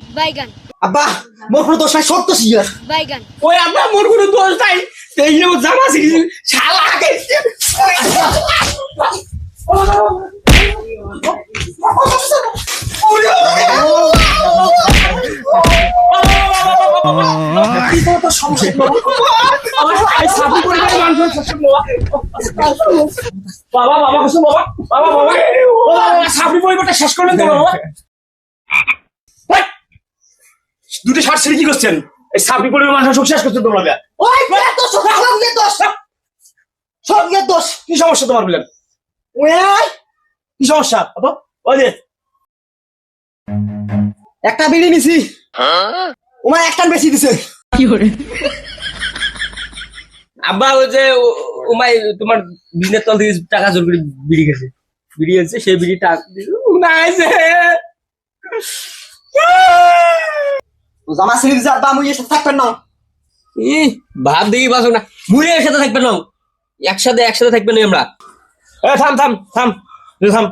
বাইগান আব্বা মোর কোনো দোষ নাই সত্য সিয়া বাইগান ওই আব্বা মোর কোনো দোষ নাই। এই যে ও জামা শিখেছি শালা বাবা বাবা বাবা। বাবা পরিবারটা শেষ দুটো শার্ট ছেড়ে কি করছেন? এই পরিবার সব শেষ করছেন তোমরা বেয়া। ওই বেটা দোষ। সব দোষ। কি সমস্যা তোমার বলেন ওই কি সমস্যা? অত ওই যে। একটা বিড়ি নিছি। ওমা একটা বেশি দিছে। আব্বা ওই যে ওমাই তোমার বিজনেস তল থেকে টাকা জোর করে বিড়ি গেছে। বিড়ি আছে সেই বিড়ি টাকা জামা ছিঁড়ে দিছে আব্বা মুই এসে থাকবেন না ই ভাব বাসো না মুড়ে একসাথে থাকবে না একসাথে একসাথে থাকবে না আমরা এ থাম থাম থাম থাম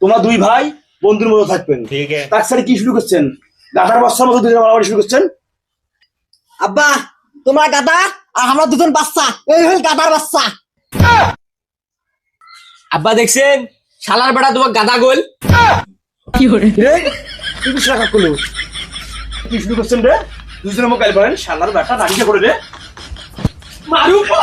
তোমরা দুই ভাই বন্ধুর মতো থাকবেন ঠিক আছে তার সাথে কি শুরু করছেন গাধার বস্তার মতো দুজন শুরু করছেন আব্বা তোমরা গাদা আর আমরা দুজন বাচ্চা এই হল গাদার বাচ্চা আব্বা দেখছেন শালার বেটা তোমার গাদা গোল রে তুই কি শাখা করল কি শুরু করছেন রে? দুজনের মোকাইল করেন শালার ব্যাটা রাখিয়ে করে রে মারু পালা